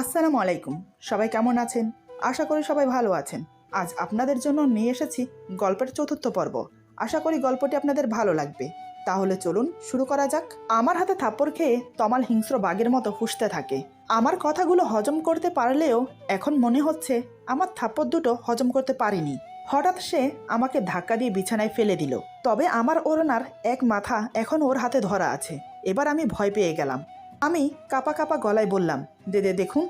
আসসালামু আলাইকুম। সবাই কেমন আছেন? আশা করি সবাই ভালো আছেন। আজ আপনাদের জন্য নিয়ে এসেছি গল্পের চতুর্থ পর্ব। আশা করি গল্পটি আপনাদের ভালো লাগবে। তাহলে চলুন শুরু করা যাক। আমার হাতে থাপ্পড় খেয়ে তমাল হিংস্র বাঘের মতো ফুসতে থাকে। আমার কথাগুলো হজম করতে পারলেও এখন মনে হচ্ছে আমার থাপ্পড় দুটো হজম করতে পারিনি। হঠাৎ সে আমাকে ধাক্কা দিয়ে বিছানায় ফেলে দিল। তবে আমার ওড়নার এক মাথা এখন ওর হাতে ধরা আছে। এবার আমি ভয় পেয়ে গেলাম। আমি কাপা কাপা গলায় বললাম দেদে দেখুন,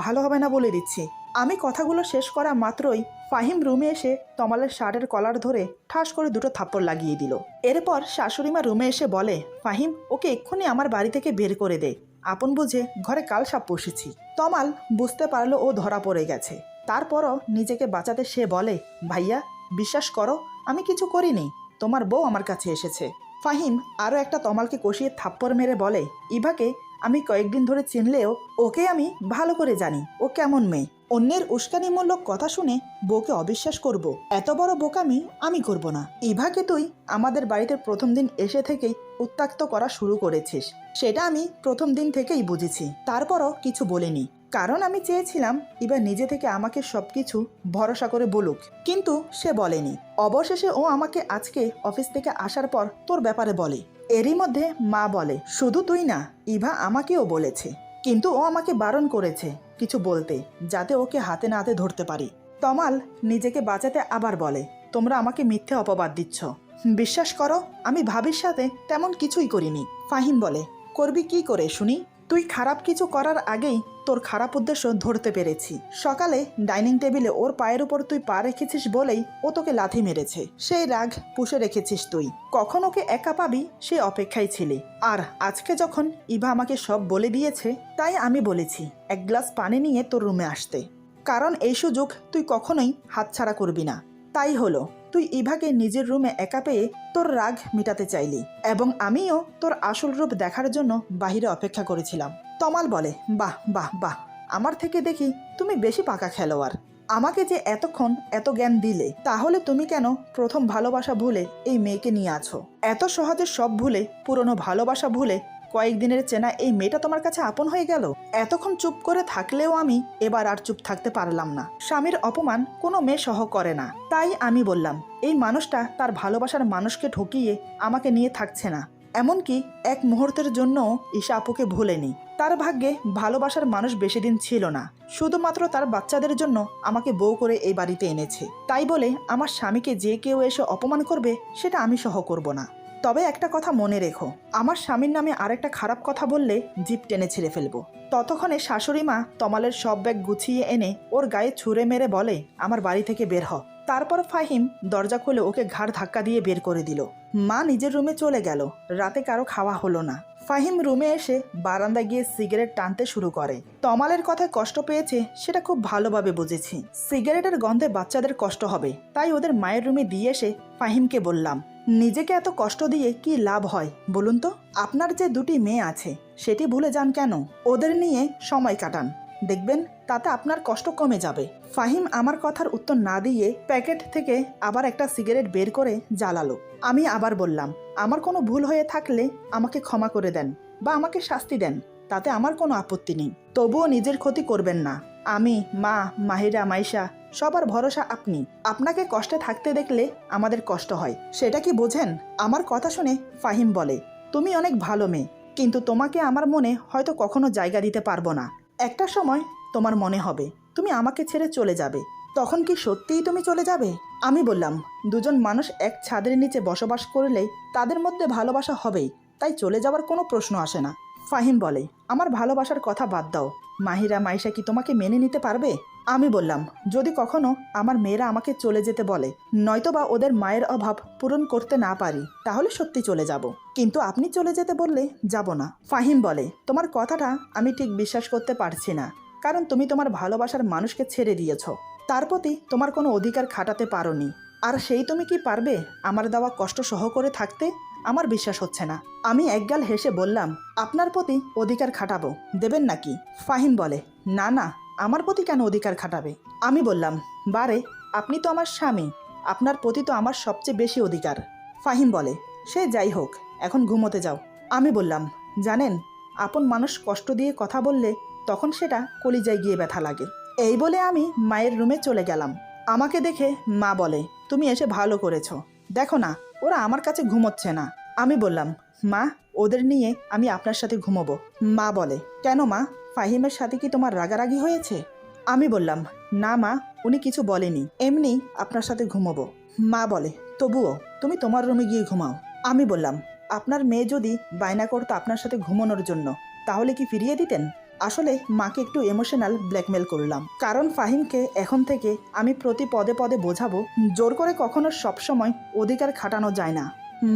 ভালো হবে না বলে দিচ্ছি। আমি কথাগুলো শেষ করা মাত্রই ফাহিম রুমে এসে তমালের শার্টের কলার ধরে ঠাস করে দুটো থাপ্পড় লাগিয়ে দিল। এরপর শাশুড়িমা রুমে এসে বলে, ফাহিম, ওকে এক্ষুনি আমার বাড়ি থেকে বের করে দে। আপন বুঝে ঘরে কাল সাপ পুষেছি। তমাল বুঝতে পারল ও ধরা পড়ে গেছে। তারপরও নিজেকে বাঁচাতে সে বলে, ভাইয়া, বিশ্বাস করো, আমি কিছু করিনি। তোমার বউ আমার কাছে এসেছে। ফাহিম আরও একটা তমালকে কষিয়ে থাপ্পড় মেরে বলে, ইভাকে আমি কয়েকদিন ধরে চিনলেও ওকে আমি ভালো করে জানি। ও কেমন মেয়ে। অন্যের উস্কানিমূলক কথা শুনে বউকে অবিশ্বাস করব। এত বড় বোকামি আমি করব না। ইভাকে তুই আমাদের বাড়িতে প্রথম দিন এসে থেকেই উত্তাক্ত করা শুরু করেছিস। সেটা আমি প্রথম দিন থেকেই বুঝেছি। তারপরও কিছু বলিনি। কারণ আমি চেয়েছিলাম ইবা নিজে থেকে আমাকে সবকিছু ভরসা করে বলুক। কিন্তু সে বলেনি। অবশেষে ও আমাকে আজকে অফিস থেকে আসার পর তোর ব্যাপারে বলে। এরই মধ্যে মা বলে, শুধু তুই না, ইভা আমাকেও বলেছে। কিন্তু ও আমাকে বারণ করেছে কিছু বলতে, যাতে ওকে হাতে নাতে ধরতে পারি। তমাল নিজেকে বাঁচাতে আবার বলে, তোমরা আমাকে মিথ্যে অপবাদ দিচ্ছ। বিশ্বাস করো, আমি ভাবির সাথে তেমন কিছুই করিনি। ফাহিম বলে, করবি কি করে শুনি? তুই খারাপ কিছু করার আগেই তোর খারাপ উদ্দেশ্য ধরতে পেরেছি। সকালে ডাইনিং টেবিলে ওর পায়ের উপর তুই পা রেখেছিস বলেই ও তোকে লাথি মেরেছে। সেই রাগ পুষে রেখেছিস তুই। কখন ওকে একা পাবি সে অপেক্ষায় ছিলি। আর আজকে যখন ইভা আমাকে সব বলে দিয়েছে, তাই আমি বলেছি, এক গ্লাস পানি নিয়ে তোর রুমে আসতে। কারণ এই সুযোগ তুই কখনোই হাতছাড়া করবি না। তাই হলো। তুই ইভাকে নিজের রুমে একা পেয়ে তোর রাগ মিটাতে চাইলি, এবং আমিও তোর আসল রূপ দেখার জন্য বাহিরে অপেক্ষা করেছিলাম। তমাল বলে, বাহ বাহ বাহ, আমার থেকে দেখি তুমি বেশি পাকা খেলোয়াড়। আমাকে যে এতক্ষণ এত জ্ঞান দিলে, তাহলে তুমি কেন প্রথম ভালোবাসা ভুলে এই মেয়েকে নিয়ে আছো? এত সহজে সব ভুলে, পুরনো ভালোবাসা ভুলে কয়েকদিনের চেনা এই মেয়েটা তোমার কাছে আপন হয়ে গেল? এতক্ষণ চুপ করে থাকলেও আমি এবার আর চুপ থাকতে পারলাম না। স্বামীর অপমান কোনো মেয়ে সহ করে না। তাই আমি বললাম, এই মানুষটা তার ভালোবাসার মানুষকে ঠকিয়ে আমাকে নিয়ে থাকছে না। এমনকি এক মুহূর্তের জন্য ঈশা আপুকে ভুলেনি। তার ভাগ্যে ভালোবাসার মানুষ বেশি দিন ছিল না। শুধুমাত্র তার বাচ্চাদের জন্য আমাকে বউ করে এই বাড়িতে এনেছে। তাই বলে আমার স্বামীকে যে কেউ এসে অপমান করবে, সেটা আমি সহ করব না। তবে একটা কথা মনে রেখো, আমার স্বামীর নামে আরেকটা খারাপ কথা বললে জিপ টেনে ছিঁড়ে ফেলব। ততক্ষণে শাশুড়ি মা তমালের সব ব্যাগ গুছিয়ে এনে ওর গায়ে ছুঁড়ে মেরে বলে, আমার বাড়ি থেকে বের হ। তারপর ফাহিম দরজা খুলে ওকে ঘাড় ধাক্কা দিয়ে বের করে দিল। মা নিজের রুমে চলে গেল, রাতে কারও খাওয়া হলো না। ফাহিম রুমে এসে বারান্দায় গিয়ে সিগারেট টানতে শুরু করে। তমালের কথায় কষ্ট পেয়েছে সেটা খুব ভালোভাবে বুঝেছি। সিগারেটের গন্ধে বাচ্চাদের কষ্ট হবে, তাই ওদের মায়ের রুমে দিয়ে এসে ফাহিমকে বললাম নিজেকে এত কষ্ট দিয়ে কি লাভ হয়, বলুন তো? আপনার যে দুটি মেয়ে আছে, সেটি ভুলে যান কেন? ওদের নিয়ে সময় কাটান। দেখবেন, তাতে আপনার কষ্ট কমে যাবে। ফাহিম আমার কথার উত্তর না দিয়ে প্যাকেট থেকে আবার একটা সিগারেট বের করে জ্বালালো। আমি আবার বললাম, আমার কোনো ভুল হয়ে থাকলে আমাকে ক্ষমা করে দেন বা আমাকে শাস্তি দেন, তাতে আমার কোনো আপত্তি নেই। তবুও নিজের ক্ষতি করবেন না। আমি, মা, মাহিরা, মাইশা সবার ভরসা আপনি। আপনাকে কষ্টে থাকতে দেখলে আমাদের কষ্ট হয়। সেটা কি বোঝেন? আমার কথা শুনে ফাহিম বলে, তুমি অনেক ভালো মেয়ে, কিন্তু তোমাকে আমার মনে হয়তো কখনো জায়গা দিতে পারব না। একটা সময় তোমার মনে হবে, তুমি আমাকে ছেড়ে চলে যাবে। তখন কি সত্যিই তুমি চলে যাবে? আমি বললাম, দুজন মানুষ এক ছাদের নিচে বসবাস করলে তাদের মধ্যে ভালোবাসা হবেই, তাই চলে যাওয়ার কোনো প্রশ্ন আসে না। ফাহিম বলে আমার ভালোবাসার কথা বাদ দাও। মাহিরা মাইশা কি তোমাকে মেনে নিতে পারবে? আমি বললাম, যদি কখনো আমার মেয়েরা আমাকে চলে যেতে বলে নয়তো বা ওদের মায়ের অভাব পূরণ করতে না পারি, তাহলে সত্যি চলে যাব। কিন্তু আপনি চলে যেতে বললে যাব না। ফাহিম বলে, তোমার কথাটা আমি ঠিক বিশ্বাস করতে পারছি না, কারণ তুমি তোমার ভালোবাসার মানুষকে ছেড়ে দিয়েছ। তার প্রতি তোমার কোনো অধিকার খাটাতে পারোনি। আর সেই তুমি কি পারবে আমার দেওয়া কষ্ট সহ করে থাকতে? আমার বিশ্বাস হচ্ছে না। আমি একগাল হেসে বললাম, আপনার প্রতি অধিকার খাটাবো, দেবেন নাকি? ফাহিম বলে, না না, আমার প্রতি কেন অধিকার খাটাবে? আমি বললাম, বারে, আপনি তো আমার স্বামী, আপনার প্রতি তো আমার সবচেয়ে বেশি অধিকার। ফাহিম বলে, সে যাই হোক, এখন ঘুমোতে যাও। আমি বললাম, জানেন, আপন মানুষ কষ্ট দিয়ে কথা বললে তখন সেটা কলিজায় গিয়ে ব্যথা লাগে। এই বলে আমি মায়ের রুমে চলে গেলাম। আমাকে দেখে মা বলে, তুমি এসে ভালো করেছ। দেখো না ওরা আমার কাছে ঘুমোচ্ছে না। আমি বললাম, মা, ওদের নিয়ে আমি আপনার সাথে ঘুমোবো। মা বলে, কেন মা? ফাহিমের সাথে কি তোমার রাগারাগি হয়েছে? আমি বললাম, না মা, উনি কিছু বলেনি। এমনি আপনার সাথে ঘুমোবো। মা বলে, তবুও তুমি তোমার রুমে গিয়ে ঘুমাও। আমি বললাম, আপনার মেয়ে যদি বায়না করতো আপনার সাথে ঘুমানোর জন্য, তাহলে কি ফিরিয়ে দিতেন? আসলে মাকে একটু ইমোশনাল ব্ল্যাকমেল করলাম। কারণ ফাহিমকে এখন থেকে আমি প্রতি পদে পদে বোঝাবো, জোর করে কখনো সবসময় অধিকার খাটানো যায় না।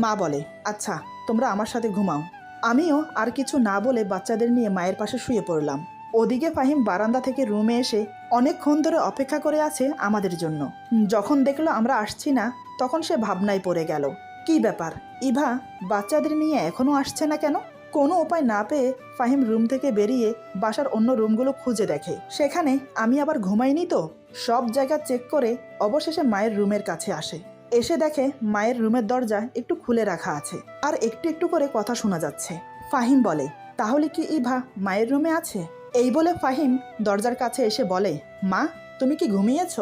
মা বলে আচ্ছা তোমরা আমার সাথে ঘুমাও। আমিও আর কিছু না বলে বাচ্চাদের নিয়ে মায়ের পাশে শুয়ে পড়লাম। ওদিকে ফাহিম বারান্দা থেকে রুমে এসে অনেকক্ষণ ধরে অপেক্ষা করে আছে আমাদের জন্য। যখন দেখল আমরা আসছি না, তখন সে ভাবনায় পড়ে গেল। কি ব্যাপার? ইভা, বাচ্চাদের নিয়ে এখনও আসছে না কেন? কোনো উপায় না পেয়ে ফাহিম রুম থেকে বেরিয়ে বাসার অন্য রুমগুলো খুঁজে দেখে। সেখানে আমি আবার ঘুমাইনি তো? সব জায়গা চেক করে অবশেষে মায়ের রুমের কাছে আসে। এসে দেখে মায়ের রুমের দরজা একটু খুলে রাখা আছে আর একটু একটু করে কথা শোনা যাচ্ছে। ফাহিম বলে, তাহলে কি ইভা মায়ের রুমে আছে? এই বলে ফাহিম দরজার কাছে এসে বলে, মা, তুমি কি ঘুমিয়েছ?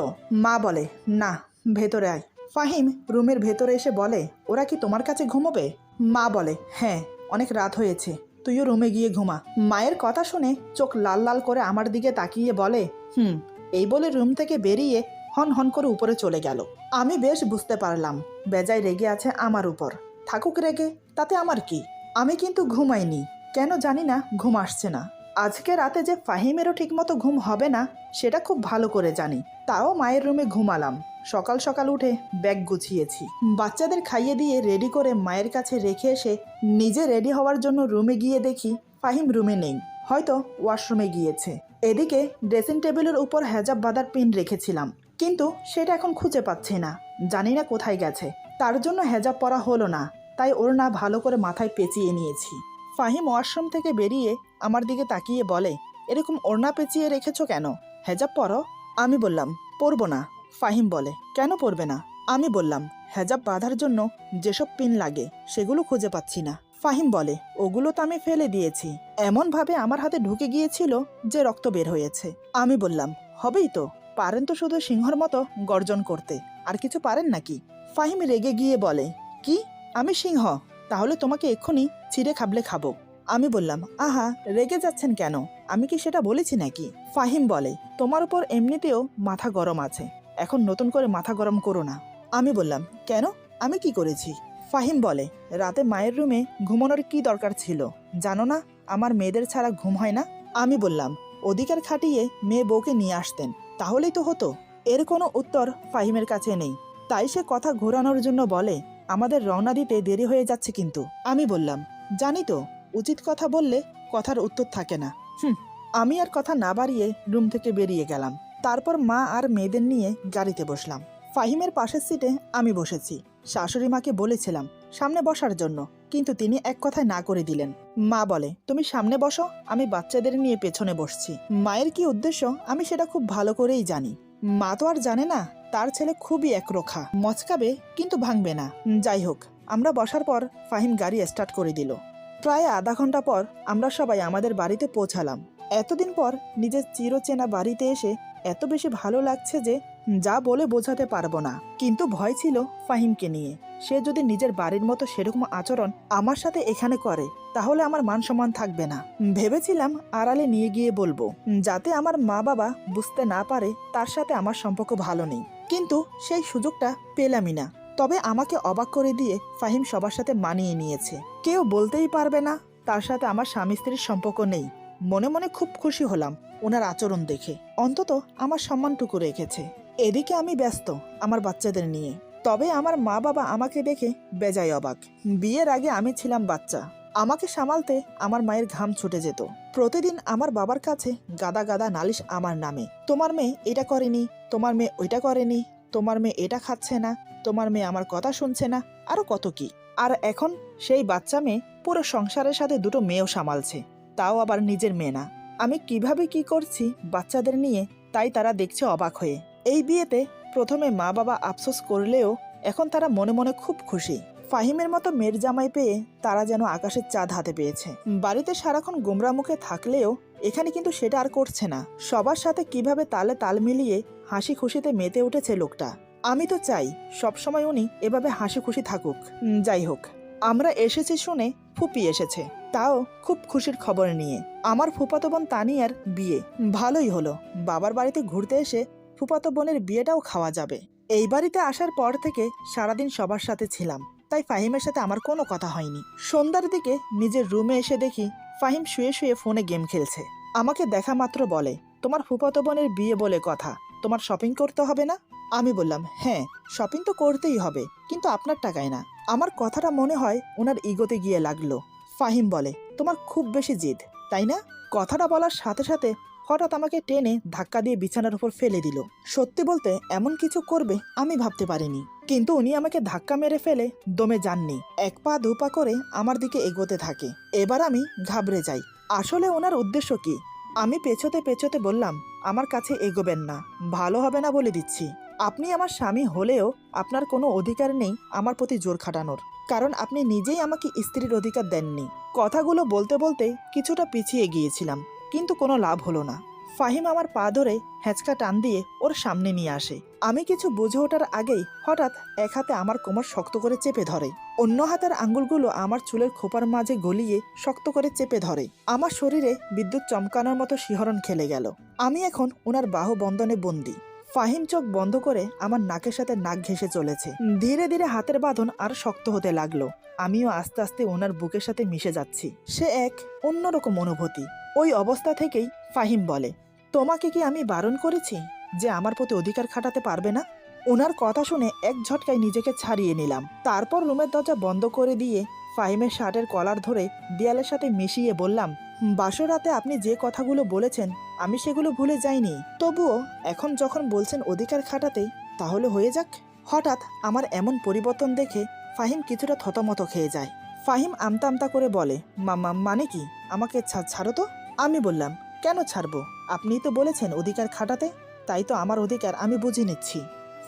মা বলে, না, ভেতরে আয়। ফাহিম রুমের ভেতরে এসে বলে, ওরা কি তোমার কাছে ঘুমোবে? মা বলে হ্যাঁ। অনেক রাত হয়েছে। তুইও রুমে গিয়ে ঘুমা। মায়ের কথা শুনে চোখ লাল লাল করে আমার দিকে তাকিয়ে বলে, হুম, এই বলে রুম থেকে বেরিয়ে হন হন করে উপরে চলে গেল। আমি বেশ বুঝতে পারলাম, বেজায় রেগে আছে আমার উপর। থাকুক রেগে, তাতে আমার কি? আমি কিন্তু ঘুমাইনি। কেন জানি না, ঘুম আসছে না। আজকে রাতে যে ফাহিমেরও ঠিকমতো ঘুম হবে না, সেটা খুব ভালো করে জানি। তাও মায়ের রুমে ঘুমালাম। সকাল সকাল উঠে ব্যাগ গুছিয়েছি। বাচ্চাদের খাইয়ে দিয়ে রেডি করে মায়ের কাছে রেখে এসে নিজে রেডি হওয়ার জন্য রুমে গিয়ে দেখি ফাহিম রুমে নেই। হয়তো ওয়াশরুমে গিয়েছে। এদিকে ড্রেসিং টেবিলের উপর হেজাব বাঁধার পিন রেখেছিলাম। কিন্তু সেটা এখন খুঁজে পাচ্ছি না। জানি না কোথায় গেছে। তার জন্য হেজাব পরা হলো না। তাই ওর না ভালো করে মাথায় পেঁচিয়ে নিয়েছি। ফাহিম ওয়াশরুম থেকে বেরিয়ে আমার দিকে তাকিয়ে বলে, এরকম ওড়না পেঁচিয়ে রেখেছো কেন? হেজাব পরো। আমি বললাম, পরবো না। ফাহিম বলে, কেন পরবে না? আমি বললাম, হেজাব বাঁধার জন্য যেসব পিন লাগে, সেগুলো খুঁজে পাচ্ছি না। ফাহিম বলে, ওগুলো তো আমি ফেলে দিয়েছি। এমনভাবে আমার হাতে ঢুকে গিয়েছিল যে রক্ত বের হয়েছে। আমি বললাম, হবেই তো। পারেন তো শুধু সিংহর মতো গর্জন করতে। আর কিছু পারেন নাকি? ফাহিম রেগে গিয়ে বলে, কি? আমি সিংহ? তাহলে তোমাকে এক্ষুনি ছিঁড়ে খাবলে খাব। আমি বললাম, আহা, রেগে যাচ্ছেন কেন? আমি কি সেটা বলেছি নাকি? ফাহিম বলে, তোমার উপর এমনিতেও মাথা গরম আছে। এখন নতুন করে মাথা গরম করো না। আমি বললাম, কেন? আমি কি করেছি? ফাহিম বলে, রাতে মায়ের রুমে ঘুমানোর কি দরকার ছিল? জানো না, আমার মেয়েদের ছাড়া ঘুম হয় না? আমি বললাম, অধিকার খাটিয়ে মেয়ে বউকে নিয়ে আসতেন, তাহলেই তো হতো। এর কোনো উত্তর ফাহিমের কাছে নেই। তাই সে কথা ঘোরানোর জন্য বলে, আমাদের রওনা দিতে দেরি হয়ে যাচ্ছে কিন্তু। আমি বললাম, জানি তো, উচিত কথা বললে কথার উত্তর থাকে না। হুম, আমি আর কথা না বাড়িয়ে রুম থেকে বেরিয়ে গেলাম। তারপর মা আর মেয়েদের নিয়ে গাড়িতে বসলাম। ফাহিমের পাশের সিটে আমি বসেছি। শাশুড়ি মাকে বলেছিলাম, সামনে বসার জন্য। কিন্তু তিনি এক কথায় না করে দিলেন। মা বলে, তুমি সামনে বসো, আমি বাচ্চাদের নিয়ে পেছনে বসছি। মায়ের কি উদ্দেশ্য, আমি সেটা খুব ভালো করেই জানি। মা তো আর জানে না, তার ছেলে খুবই একরোখা, মচকাবে কিন্তু ভাঙবে না। যাই হোক, আমরা বসার পর ফাহিম গাড়ি স্টার্ট করে দিল। প্রায় আধা ঘণ্টা পর আমরা সবাই আমাদের বাড়িতে পৌঁছালাম। এতদিন পর নিজের চিরচেনা বাড়িতে এসে এত বেশি ভালো লাগছে যে যা বলে বোঝাতে পারব না। কিন্তু ভয় ছিল ফাহিমকে নিয়ে। সে যদি নিজের বাড়ির মতো সেরকম আচরণ আমার সাথে এখানে করে, তাহলে আমার মান সম্মান থাকবে না। ভেবেছিলাম আড়ালে নিয়ে গিয়ে বলব, যাতে আমার মা বাবা বুঝতে না পারে তার সাথে আমার সম্পর্ক ভালো নেই। কিন্তু সেই সুযোগটা পেলামই না। তবে আমাকে অবাক করে দিয়ে ফাহিম সবার সাথে মানিয়ে নিয়েছে। কেউ বলতেই পারবে না তার সাথে আমার স্বামী স্ত্রীর সম্পর্ক নেই। মনে মনে খুব খুশি হলাম ওনার আচরণ দেখে। অন্তত আমার সম্মানটুকু রেখেছে। এদিকে আমি ব্যস্ত আমার বাচ্চাদের নিয়ে। তবে আমার মা বাবা আমাকে দেখে বেজায় অবাক। বিয়ের আগে আমি ছিলাম বাচ্চা। আমাকে সামালতে আমার মায়ের ঘাম ছুটে যেত। প্রতিদিন আমার বাবার কাছে গাদা গাদা নালিশ আমার নামে। তোমার মেয়ে এটা করেনি, তোমার মেয়ে ওইটা করেনি, তোমার মেয়ে এটা খাচ্ছে না, তোমার মেয়ে আমার কথা শুনছে না, আরও কত কি? আর এখন সেই বাচ্চা মেয়ে পুরো সংসারের সাথে দুটো মেয়েও সামালছে। তাও আবার নিজের মেয়ে না। আমি কীভাবে কি করছি বাচ্চাদের নিয়ে তাই তারা দেখছে অবাক হয়ে। এই বিয়েতে প্রথমে মা বাবা আফসোস করলেও এখন তারা মনে মনে খুব খুশি। ফাহিমের মতো মেয়ের জামাই পেয়ে তারা যেন আকাশের চাঁদ হাতে পেয়েছে। বাড়িতে সারাক্ষণ গোমরা মুখে থাকলেও এখানে কিন্তু সেটা আর করছে না। সবার সাথে কীভাবে তালে তাল মিলিয়ে হাসি খুশিতে মেতে উঠেছে লোকটা। আমি তো চাই সবসময় উনি এভাবে হাসি খুশি থাকুক। যাই হোক। আমরা এসেছি শুনে ফুপি এসেছে। তাও খুব খুশির খবর নিয়ে। আমার ফুপাতো বোন তানিয়ার বিয়ে। ভালোই হলো। বাবার বাড়িতে ঘুরতে এসে ফুপাতো বোনের বিয়েটাও খাওয়া যাবে। এই বাড়িতে আসার পর থেকে সারাদিন সবার সাথে ছিলাম। তাই ফাহিমের সাথে আমার কোনো কথা হয়নি। সন্ধ্যার দিকে নিজের রুমে এসে দেখি ফাহিম শুয়ে শুয়ে ফোনে গেম খেলছে। আমাকে দেখা মাত্র বলে, তোমার ফুপাতো বোনের বিয়ে বলে কথা। তোমার শপিং করতে হবে না? আমি বললাম হ্যাঁ শপিং তো করতেই হবে, কিন্তু আপনার টাকায় না। আমার কথাটা মনে হয় ওনার ইগোতে গিয়ে লাগল। ফাহিম বলে, তোমার খুব বেশি জিদ, তাই না? কথাটা বলার সাথে সাথে হঠাৎ আমাকে টেনে ধাক্কা দিয়ে বিছানার উপর ফেলে দিল। সত্যি বলতে এমন কিছু করবে আমি ভাবতে পারিনি। কিন্তু উনি আমাকে ধাক্কা মেরে ফেলে দমে যাননি। এক পা দু পা করে আমার দিকে এগোতে থাকে। এবার আমি ঘাবড়ে যাই। আসলে ওনার উদ্দেশ্য কি? আমি পেছোতে পেছোতে বললাম, আমার কাছে এগোবেন না, ভালো হবে না বলে দিচ্ছি। আপনি আমার স্বামী হলেও আপনার কোনো অধিকার নেই আমার প্রতি জোর খাটানোর। কারণ আপনি নিজেই আমাকে স্ত্রীর অধিকার দেননি। কথাগুলো বলতে বলতে কিছুটা পিছিয়ে গিয়েছিলাম, কিন্তু কোনো লাভ হলো না। ফাহিম আমার পা ধরে হ্যাঁচকা টান দিয়ে ওর সামনে নিয়ে আসে। আমি কিছু বুঝে ওঠার আগেই হঠাৎ এক হাতে আমার কোমর শক্ত করে চেপে ধরে। অন্য হাতের আঙ্গুলগুলো আমার চুলের খোপার মাঝে গলিয়ে শক্ত করে চেপে ধরে। আমার শরীরে বিদ্যুৎ চমকানোর মতো শিহরণ খেলে গেল। আমি এখন ওনার বাহু বন্ধনে বন্দি। ফাহিম চোখ বন্ধ করে আমার নাকের সাথে নাক ঘেঁষে চলেছে। ধীরে ধীরে হাতের বাঁধন আর শক্ত হতে লাগল। আমিও আস্তে আস্তে ওনার বুকের সাথে মিশে যাচ্ছি। সে এক অন্যরকম অনুভূতি। ওই অবস্থা থেকেই ফাহিম বলে, তোমাকে কি আমি বারণ করেছি যে আমার প্রতি অধিকার খাটাতে পারবে না? ওনার কথা শুনে এক ঝটকায় নিজেকে ছাড়িয়ে নিলাম। তারপর রুমের দরজা বন্ধ করে দিয়ে ফাহিমের শার্টের কলার ধরে দেয়ালের সাথে মিশিয়ে বললাম বাসর রাতে আপনি যে কথাগুলো বলেছেন, আমি সেগুলো ভুলে যাইনি। তবুও, এখন যখন বলছেন অধিকার খাটাতে তাহলে হয়ে যাক। হঠাৎ আমার এমন পরিবর্তন দেখে ফাহিম কিছুটা থতমত খেয়ে যায়। ফাহিম আমতা আমতা করে বলে মামা মানে কি? আমাকে ছাড়ো তো? আমি বললাম, কেন ছাড়বো? আপনিই তো বলেছেন অধিকার খাটাতে, তাই তো আমার অধিকার আমি বুঝে নিচ্ছি।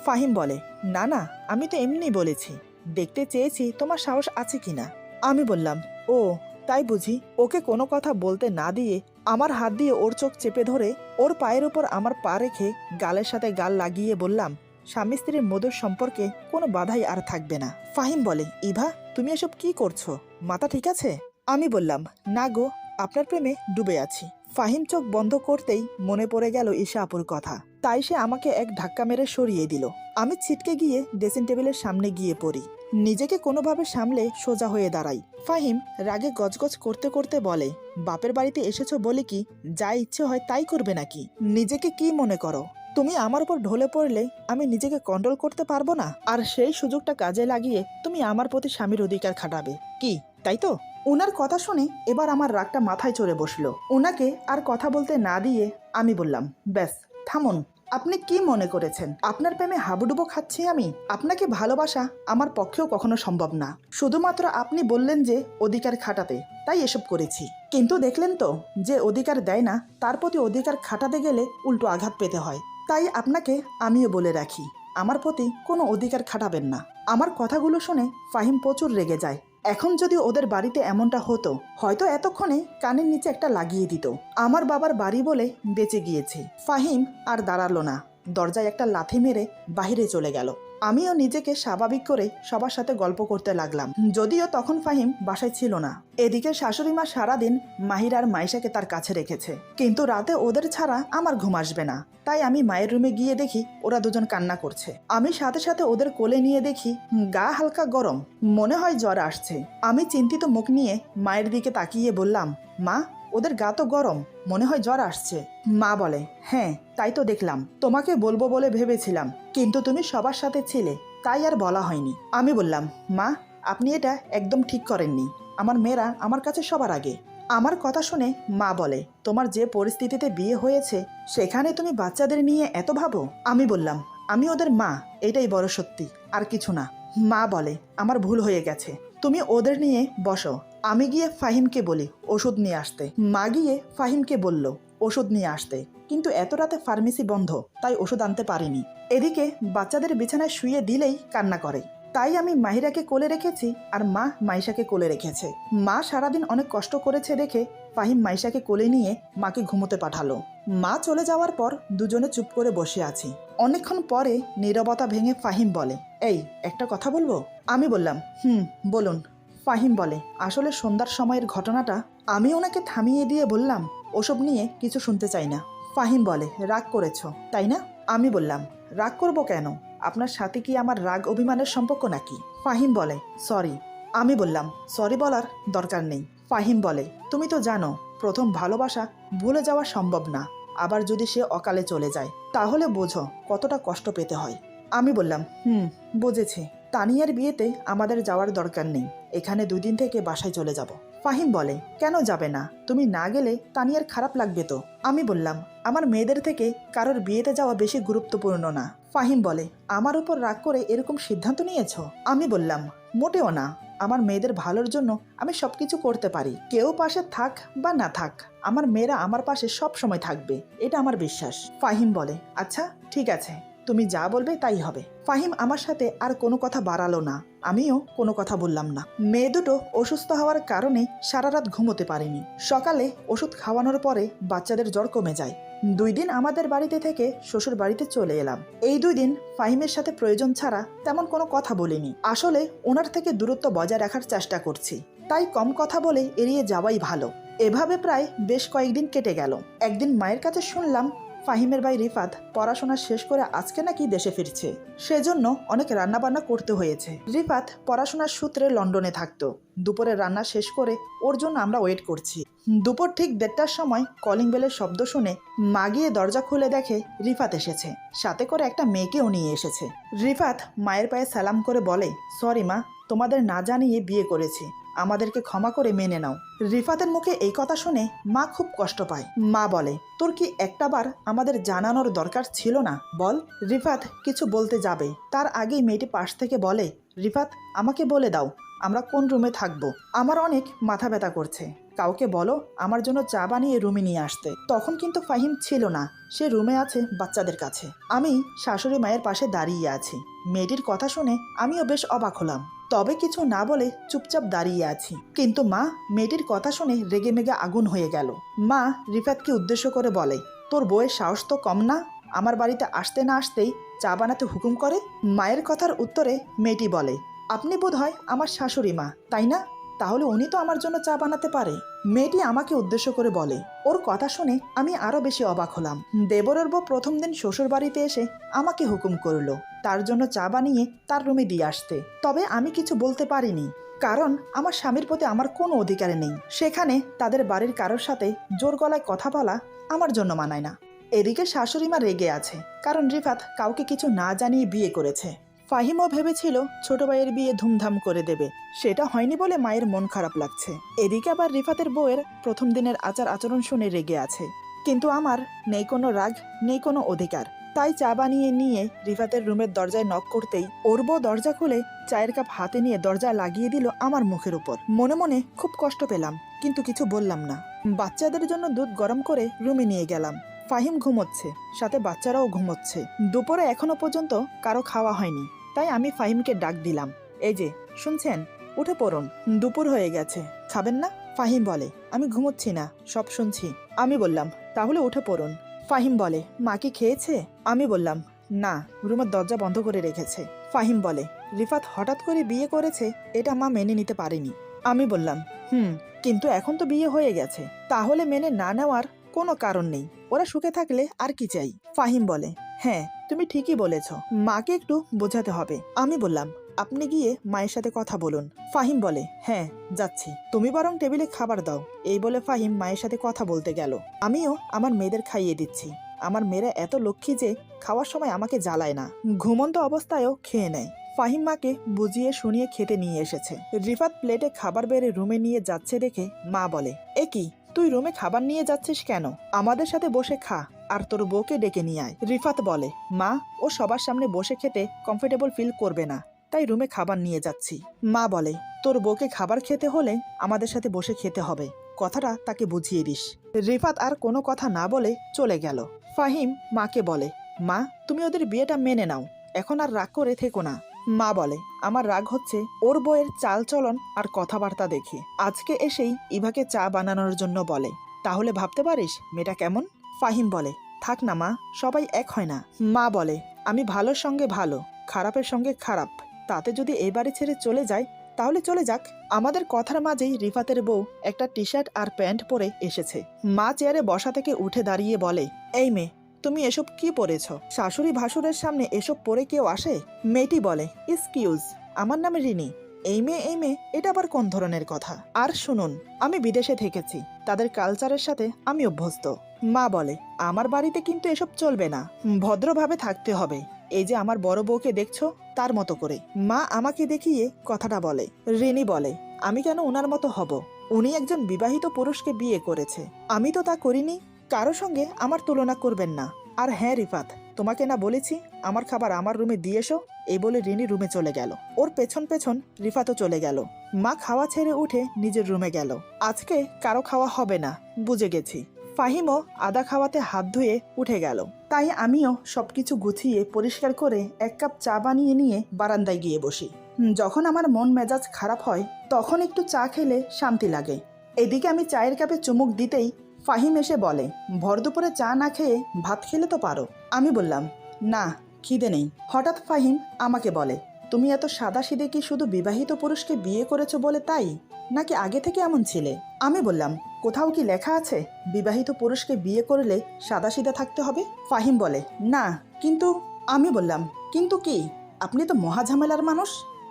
ফাহিম বলে, না না, আমি তো এমনি বলেছি। দেখতে চেয়েছি, তোমার সাহস আছে কি না আমি বললাম, ও তাই বুঝি ওকে কোনো কথা বলতে না দিয়ে আমার হাত দিয়ে ওর চোখ চেপে ধরে ওর পায়ের ওপর আমার পা রেখে গালের সাথে গাল লাগিয়ে বললাম, স্বামী স্ত্রীর মধুর সম্পর্কে কোনো বাধাই আর থাকবে না। ফাহিম বলে, ইভা, তুমি এসব কি করছ? মাথা ঠিক আছে? আমি বললাম, না গো, আপনার প্রেমে ডুবে আছি। ফাহিম চোখ বন্ধ করতেই মনে পড়ে গেল ঈশা আপুর কথা। তাই সে আমাকে এক ধাক্কা মেরে সরিয়ে দিল। আমি ছিটকে গিয়ে ড্রেসিং টেবিলের সামনে গিয়ে পড়ি। নিজেকে কোনোভাবে সামলে সোজা হয়ে দাঁড়াই। ফাহিম রাগে গজগজ করতে করতে বলে, বাপের বাড়িতে এসেছ বলে কি যা ইচ্ছে হয় তাই করবে নাকি? নিজেকে কি মনে করো? তুমি আমার উপর ঢলে পড়লে আমি নিজেকে কন্ট্রোল করতে পারব না? আর সেই সুযোগটা কাজে লাগিয়ে তুমি আমার প্রতি স্বামীর অধিকার খাটাবে। কি, তাই তো? ওনার কথা শুনে এবার আমার রাগটা মাথায় চড়ে বসল। ওনাকে আর কথা বলতে না দিয়ে আমি বললাম, ব্যাস, থামুন। আপনি কি মনে করেছেন? আপনার প্রেমে হাবুডুবো খাচ্ছি আমি? আপনাকে ভালোবাসা আমার পক্ষেও কখনো সম্ভব না। শুধুমাত্র আপনি বললেন যে অধিকার খাটাতে, তাই এসব করেছি। কিন্তু দেখলেন তো যে অধিকার দেয় না, তার প্রতি অধিকার খাটাতে গেলে উল্টো আঘাত পেতে হয়। তাই আপনাকে আমিও বলে রাখি, আমার প্রতি কোনো অধিকার খাটাবেন না। আমার কথাগুলো শুনে ফাহিম প্রচুর রেগে যায়। এখন যদি ওদের বাড়িতে এমনটা হতো, হয়তো এতক্ষণে কানের নিচে একটা লাগিয়ে দিত। আমার বাবার বাড়ি বলে বেঁচে গিয়েছে। ফাহিম আর দাঁড়াল না। দরজায় একটা লাথি মেরে বাহিরে চলে গেল। আমিও নিজেকে স্বাভাবিক করে সবার সাথে গল্প করতে লাগলাম। যদিও তখন ফাহিম বাসায় ছিল না। এদিকে শাশুড়ি মা সারাদিন মাহির আর মাইশাকে তার কাছে রেখেছে। কিন্তু রাতে ওদের ছাড়া আমার ঘুম আসবে না। তাই আমি মায়ের রুমে গিয়ে দেখি ওরা দুজন কান্না করছে। আমি সাথে সাথে ওদের কোলে নিয়ে দেখি গা হালকা গরম। মনে হয় জ্বর আসছে। আমি চিন্তিত মুখ নিয়ে মায়ের দিকে তাকিয়ে বললাম, মা, ওদের গা তো গরম। মনে হয় জ্বর আসছে। মা বলে হ্যাঁ তাই তো দেখলাম। তোমাকে বলব বলে ভেবেছিলাম, কিন্তু তুমি সবার সাথে ছিলে, তাই আর বলা হয়নি। আমি বললাম, মা, আপনি এটা একদম ঠিক করেননি। আমার মেয়েরা আমার কাছে সবার আগে। আমার কথা শুনে মা বলে, তোমার যে পরিস্থিতিতে বিয়ে হয়েছে, সেখানে তুমি বাচ্চাদের নিয়ে এত ভাবো? আমি বললাম, আমি ওদের মা, এটাই বড় সত্যি, আর কিছু না। মা বলে, আমার ভুল হয়ে গেছে। তুমি ওদের নিয়ে বসো আমি গিয়ে ফাহিমকে বলি ওষুধ নিয়ে আসতে। মা গিয়ে ফাহিমকে বলল, ওষুধ নিয়ে আসতে। কিন্তু এত রাতে ফার্মেসি বন্ধ, তাই ওষুধ আনতে পারিনি। এদিকে বাচ্চাদের বিছানায় শুয়ে দিলেই কান্না করে। তাই আমি মাহিরাকে কোলে রেখেছি আর মা মাইশাকে কোলে রেখেছে। মা সারাদিন অনেক কষ্ট করেছে দেখে ফাহিম মাইশাকে কোলে নিয়ে মাকে ঘুমোতে পাঠালো। মা চলে যাওয়ার পর দুজনে চুপ করে বসে আছি। অনেকক্ষণ পরে নীরবতা ভেঙে ফাহিম বলে, এই, একটা কথা বলব? আমি বললাম, হুম, বলুন। ফাহিম বলে, আসলে সন্ধ্যার সময়ের ঘটনাটা আমি ওনাকে থামিয়ে দিয়ে বললাম, ওসব নিয়ে কিছু শুনতে চাই না। ফাহিম বলে, রাগ করেছ, তাই না? আমি বললাম, রাগ করব কেন? আপনার সাথে কি আমার রাগ অভিমানের সম্পর্ক নাকি? ফাহিম বলে, সরি। আমি বললাম, সরি বলার দরকার নেই। ফাহিম বলে, তুমি তো জানো, প্রথম ভালোবাসা ভুলে যাওয়া সম্ভব না। আবার যদি সে অকালে চলে যায়, তাহলে বোঝো কতটা কষ্ট পেতে হয়। আমি বললাম, হুম, বুঝেছি। তানিয়ার বিয়েতে আমাদের যাওয়ার দরকার নেই। এখানে দুই দিন থেকে বাসায় চলে যাব। ফাহিম বলে, কেন যাবে না? তুমি না গেলে তানিয়ার খারাপ লাগবে তো? আমি বললাম, আমার মেয়েদের থেকে কারোর বিয়েতে যাওয়া বেশি গুরুত্বপূর্ণ না। ফাহিম বলে, আমার উপর রাগ করে এরকম সিদ্ধান্ত নিয়েছো? আমি বললাম, মোটেও না। আমার মেয়েদের ভালোর জন্য আমি সব কিছু করতে পারি। কেউ পাশে থাক বা না থাক, আমার মেয়েরা আমার পাশে সব সময় থাকবে। এটা আমার বিশ্বাস। ফাহিম বলে আচ্ছা ঠিক আছে। তুমি যা বলবে তাই হবে। ফাহিম আমার সাথে আর কোনো কথা বাড়ালো না। আমিও কোনো কথা বললাম না। মেয়ে দুটো অসুস্থ হওয়ার কারণে সারা রাত ঘুমোতে পারেনি। সকালে ওষুধ খাওয়ানোর পরে বাচ্চাদের জ্বর কমে যায়। দুই দিন আমাদের বাড়িতে থেকে শ্বশুর বাড়িতে চলে এলাম। এই দুই দিন ফাহিমের সাথে প্রয়োজন ছাড়া তেমন কোনো কথা বলিনি। আসলে ওনার থেকে দূরত্ব বজায় রাখার চেষ্টা করছি। তাই কম কথা বলে এড়িয়ে যাওয়াই ভালো। এভাবে প্রায় বেশ কয়েকদিন কেটে গেল। একদিন মায়ের কাছে শুনলাম ফাহিমের ভাই রিফাত পড়াশোনা শেষ করে আজকে নাকি দেশে ফিরছে। সেজন্য অনেক রান্নাবান্না করতে হয়েছে। রিফাত পড়াশোনার সূত্রে লন্ডনে থাকতো। দুপুরে রান্না শেষ করে ওর জন্য আমরা ওয়েট করছি। দুপুর ঠিক দেড়টার সময় কলিং বেলের শব্দ শুনে মা গিয়ে দরজা খুলে দেখে রিফাত এসেছে। সাথে করে একটা মেয়েকেও নিয়ে এসেছে। রিফাত মায়ের পায়ে সালাম করে বলে, সরি মা, তোমাদের না জানিয়ে বিয়ে করেছি। আমাদেরকে ক্ষমা করে মেনে নাও। রিফাতের মুখে এই কথা শুনে মা খুব কষ্ট পায়। মা বলে, তোর কি একটাবার আমাদের জানানোর দরকার ছিল না? বল। রিফাত কিছু বলতে যাবে। তার আগেই মেয়েটি পাশ থেকে বলে, রিফাত, আমাকে বলে দাও, আমরা কোন রুমে থাকব? আমার অনেক মাথা ব্যথা করছে। কাউকে বলো আমার জন্য চা বানিয়ে রুমে নিয়ে আসতে। তখন কিন্তু ফাহিম ছিল না। সে রুমে আছে বাচ্চাদের কাছে। আমি শাশুড়ি মায়ের পাশে দাঁড়িয়ে আছি। মেয়েটির কথা শুনে আমিও বেশ অবাক হলাম। তবে কিছু না বলে চুপচাপ দাঁড়িয়ে আছি। কিন্তু মা মেয়েটির কথা শুনে রেগে মেগে আগুন হয়ে গেল। মা রিফাতকে উদ্দেশ্য করে বলে, তোর বউয়ের সাহস তো কম না? আমার বাড়িতে আসতে না আসতেই চা বানাতে হুকুম করে? মায়ের কথার উত্তরে মেয়েটি বলে, আপনি বোধ হয় আমার শাশুড়ি মা, তাই না? তাহলে উনি তো আমার জন্য চা বানাতে পারে। মেয়েটি আমাকে উদ্দেশ্য করে বলে, ওর কথা শুনে আমি আরও বেশি অবাক হলাম। দেবরের বউ প্রথম দিন শ্বশুর বাড়িতে এসে আমাকে হুকুম করল, তার জন্য চা বানিয়ে তার রুমে দিয়ে আসতে। তবে আমি কিছু বলতে পারিনি, কারণ আমার স্বামীর প্রতি আমার কোনো অধিকার নেই। সেখানে তাদের বাড়ির কারোর সাথে জোর গলায় কথা বলা আমার জন্য মানায় না। এদিকে শাশুড়ি মা রেগে আছে, কারণ রিফাত কাউকে কিছু না জানিয়ে বিয়ে করেছে। ফাহিমও ভেবেছিল ছোট ভাইয়ের বিয়ে ধুমধাম করে দেবে। সেটা হয়নি বলে মায়ের মন খারাপ লাগছে। এদিকে আবার রিফাতের বউয়ের প্রথম দিনের আচার আচরণ শুনে রেগে আছে। কিন্তু আমার নেই কোনো রাগ, নেই কোনো অধিকার। তাই চা বানিয়ে নিয়ে রিফাতের রুমের দরজায় নক করতেই ওর বউ দরজা খুলে চায়ের কাপ হাতে নিয়ে দরজা লাগিয়ে দিল আমার মুখের উপর। মনে মনে খুব কষ্ট পেলাম, কিন্তু কিছু বললাম না। বাচ্চাদের জন্য দুধ গরম করে রুমে নিয়ে গেলাম। ফাহিম ঘুমোচ্ছে, সাথে বাচ্চারাও ঘুমোচ্ছে। দুপুরে এখনও পর্যন্ত কারও খাওয়া হয়নি। তাই আমি ফাহিমকে ডাক দিলাম। এই যে, শুনছেন? উঠে পড়ুন, দুপুর হয়ে গেছে। খাবেন না? ফাহিম বলে, আমি ঘুমোচ্ছি না, সব শুনছি। আমি বললাম, তাহলে উঠে পড়ুন। ফাহিম বলে, মা কি খেয়েছে? আমি বললাম, না, রুমের দরজা বন্ধ করে রেখেছে। ফাহিম বলে, রিফাত হঠাৎ করে বিয়ে করেছে? এটা মা মেনে নিতে পারেনি। আমি বললাম, হুম, কিন্তু এখন তো বিয়ে হয়ে গেছে। তাহলে মেনে না নেওয়ার কোনো কারণ নেই। ওরা সুখে থাকলে আর কি চাই? ফাহিম বলে হ্যাঁ তুমি ঠিকই বলেছ। মাকে একটু বোঝাতে হবে। আমি বললাম, আপনি গিয়ে মায়ের সাথে কথা বলুন। ফাহিম বলে হ্যাঁ যাচ্ছি। তুমি বরং টেবিলে খাবার দাও। এই বলে ফাহিম মায়ের সাথে কথা বলতে গেল। আমিও আমার মেয়েদের খাইয়ে দিচ্ছি। আমার মেয়েরা এত লক্ষ্মী যে খাওয়ার সময় আমাকে জ্বালায় না। ঘুমন্ত অবস্থায়ও খেয়ে নেয়। ফাহিম মাকে বুঝিয়ে শুনিয়ে খেতে নিয়ে এসেছে। রিফাত প্লেটে খাবার বেড়ে রুমে নিয়ে যাচ্ছে দেখে মা বলে, এ কি? তুই রুমে খাবার নিয়ে যাচ্ছিস কেন? আমাদের সাথে বসে খা। আর তোর বউকে ডেকে নিয়ে আয়। রিফাত বলে, মা, ও সবার সামনে বসে খেতে কমফোর্টেবল ফিল করবে না, তাই রুমে খাবার নিয়ে যাচ্ছি। মা বলে, তোর বউকে খাবার খেতে হলে আমাদের সাথে বসে খেতে হবে। কথাটা তাকে বুঝিয়ে দিস। রিফাত আর কোনো কথা না বলে চলে গেল। ফাহিম মাকে বলে, মা, তুমি ওদের বিয়েটা মেনে নাও, এখন আর রাগ করে থেকো না। মা বলে, আমার রাগ হচ্ছে ওর বইয়ের চালচলন আর কথাবার্তা দেখে। আজকে এসেই ইভাকে চা বানানোর জন্য বলে, তাহলে ভাবতে পারিস মেয়েটা কেমন? ফাহিম বলে, থাক না মা, সবাই এক হয় না। মা বলে, আমি ভালোর সঙ্গে ভালো, খারাপের সঙ্গে খারাপ। তাতে যদি এই বাড়ি ছেড়ে চলে যায়, তাহলে চলে যাক। আমাদের কথার মাঝেই রিফাতের বউ একটা টি শার্ট আর প্যান্ট পরে এসেছে। মা চেয়ারে বসা থেকে উঠে দাঁড়িয়ে বলে, এই মেয়ে, তুমি এসব কি পরেছ? শাশুড়ি ভাসুরের সামনে এসব পরে কেউ আসে? মেয়েটি বলে, এক্সকিউজ, আমার নামে রিনি। এই মেয়ে এই মেয়ে, এটা আবার কোন ধরনের কথা? আর শুনুন, আমি বিদেশে থেকেছি। তাদের কালচারের সাথে আমি অভ্যস্ত। মা বলে, আমার বাড়িতে কিন্তু এসব চলবে না। ভদ্রভাবে থাকতে হবে। এই যে আমার বড় বউকে দেখছ, তার মতো করে। মা আমাকে দেখিয়ে কথাটা বলে। রিনি বলে, আমি কেন ওনার মতো হব? উনি একজন বিবাহিত পুরুষকে বিয়ে করেছে। আমি তো তা করিনি। কারও সঙ্গে আমার তুলনা করবেন না। আর হ্যাঁ রিফাত, তোমাকে না বলেছি, আমার খাবার আমার রুমে দিয়ে এসো। এই বলে রিনি রুমে চলে গেল। ওর পেছন পেছন রিফাতও চলে গেল। মা খাওয়া ছেড়ে উঠে নিজের রুমে গেল। আজকে কারও খাওয়া হবে না, বুঝে গেছি। ফাহিমও আদা খাওয়াতে হাত ধুয়ে উঠে গেল। তাই আমিও সবকিছু গুছিয়ে পরিষ্কার করে এক কাপ চা বানিয়ে নিয়ে বারান্দায় গিয়ে বসি। যখন আমার মন মেজাজ খারাপ হয়, তখন একটু চা খেলে শান্তি লাগে। এদিকে আমি চায়ের কাপে চুমুক দিতেই ফাহিম এসে বলে, ভর দুপুরে চা না খেয়ে ভাত খেলে তো পারো। আমি বললাম, না, খিদে নেই। হঠাৎ ফাহিম আমাকে বলে, তুমি এত সাদা সিদে কি শুধু বিবাহিত পুরুষকে বিয়ে করেছ বলে তাই? নাকি আগে থেকে এমন ছিলে? আমি বললাম কোথাও কি লেখা আছে? বিবাহিত পুরুষকে বিয়ে করলে সাদা সিধা থাকতে হবে? ফাহিম বলে, না, কিন্তু, আমি বললাম, কিন্তু কি? আপনি তো মহাঝামেলার মানুষ।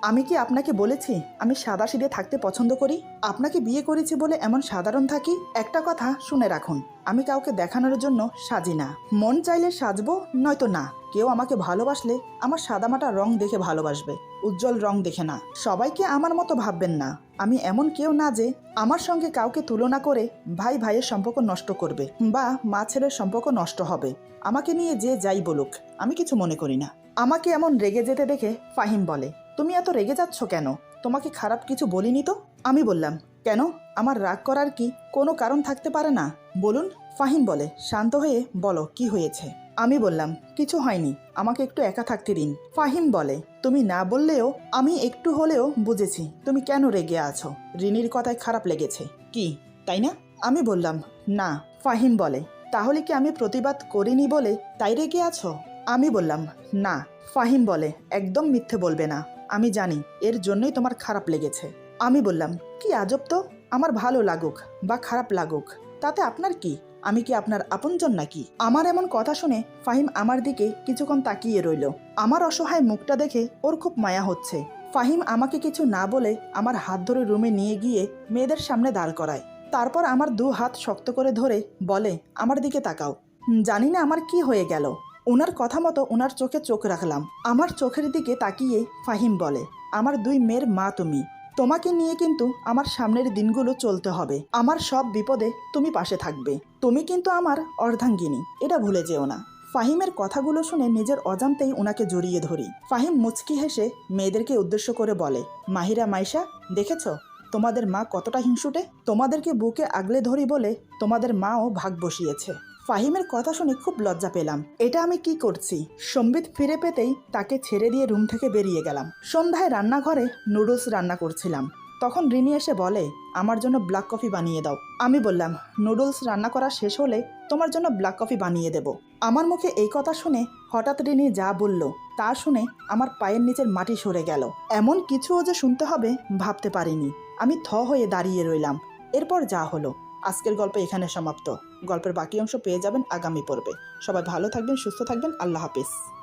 আমি কি আপনাকে বলেছি আমি সাদা সিধে থাকতে পছন্দ করি? আপনাকে বিয়ে করেছি বলে এমন সাধারণ থাকি? একটা কথা শুনে রাখুন, আমি কাউকে দেখানোর জন্য সাজি না। মন চাইলে সাজবো, নয়তো না। কেউ আমাকে ভালোবাসলে আমার সাদামাটা রং দেখে ভালোবাসবে, উজ্জ্বল রং দেখে না। সবাইকে আমার মতো ভাববেন না। আমি এমন কেউ না যে আমার সঙ্গে কাউকে তুলনা করে ভাই ভাইয়ের সম্পর্ক নষ্ট করবে বা মা ছেলের সম্পর্ক নষ্ট হবে। আমাকে নিয়ে যে যাই বলুক, আমি কিছু মনে করি না। আমাকে এমন রেগে যেতে দেখে ফাহিম বলে তুমি এত রেগে যাচ্ছ কেন? তোমাকে খারাপ কিছু বলিনি তো? আমি বললাম, কেন? আমার রাগ করার কি কোনো কারণ থাকতে পারে না? বলুন, ফাহিম বলে, শান্ত হয়ে বলো, কি হয়েছে? আমি বললাম, কিছু হয়নি, আমাকে একটু একা থাকতে দিন। ফাহিম বলে, তুমি না বললেও আমি একটু হলেও বুঝেছি, তুমি কেন রেগে আছো? রিনির কথায় খারাপ লেগেছে। কি, তাই না? আমি বললাম, না, ফাহিম বলে, তাহলে কি আমি প্রতিবাদ করিনি বলে তাই রেগে আছো? আমি বললাম, না, ফাহিম বলে, একদম মিথ্যে বলবে না। আমি জানি, এর জন্যই তোমার খারাপ লেগেছে। আমি বললাম, কি আজব তো? আমার ভালো লাগুক বা খারাপ লাগুক, তাতে আপনার কি? আমি কি আপনার আপনজন নাকি? আমার এমন কথা শুনে ফাহিম আমার দিকে কিছুক্ষণ তাকিয়ে রইল। আমার অসহায় মুখটা দেখে ওর খুব মায়া হচ্ছে। ফাহিম আমাকে কিছু না বলে আমার হাত ধরে রুমে নিয়ে গিয়ে মেয়েদের সামনে দাঁড় করায়। তারপর আমার দু হাত শক্ত করে ধরে বলে, আমার দিকে তাকাও। জানি না আমার কি হয়ে গেল। ওনার কথা মতো ওনার চোখে চোখ রাখলাম। আমার চোখের দিকে তাকিয়ে ফাহিম বলে, আমার দুই মেয়ের মা তুমি। তোমাকে নিয়ে কিন্তু আমার সামনের দিনগুলো চলতে হবে। আমার সব বিপদে তুমি পাশে থাকবে। তুমি কিন্তু আমার অর্ধাঙ্গিনী। এটা ভুলে যেও না। ফাহিমের কথাগুলো শুনে নিজের অজান্তেই ওনাকে জড়িয়ে ধরি। ফাহিম মুচকি হেসে মেয়েদেরকে উদ্দেশ্য করে বলে, মাহিরা, মাইশা, দেখেছ? তোমাদের মা কতটা হিংসুটে? তোমাদেরকে বুকে আগলে ধরি বলে তোমাদের মাও ভাগ বসিয়েছে। ফাহিমের কথা শুনে খুব লজ্জা পেলাম। এটা আমি কি করছি? সম্বিত ফিরে পেতেই তাকে ছেড়ে দিয়ে রুম থেকে বেরিয়ে গেলাম। সন্ধ্যায় রান্নাঘরে নুডলস রান্না করছিলাম। তখন রিনি এসে বলে, আমার জন্য ব্ল্যাক কফি বানিয়ে দাও। আমি বললাম, নুডলস রান্না করা শেষ হলে তোমার জন্য ব্ল্যাক কফি বানিয়ে দেব। আমার মুখে এই কথা শুনে হঠাৎ রিনি যা বলল, তা শুনে আমার পায়ের নিচের মাটি সরে গেল। এমন কিছুও যে শুনতে হবে ভাবতে পারিনি। আমি থ হয়ে দাঁড়িয়ে রইলাম। এরপর যা হলো। আজকের গল্প এখানে সমাপ্ত। গল্পের বাকি অংশ পেয়ে যাবেন আগামী পর্বে। সবাই ভালো থাকবেন সুস্থ থাকবেন আল্লাহ হাফিজ।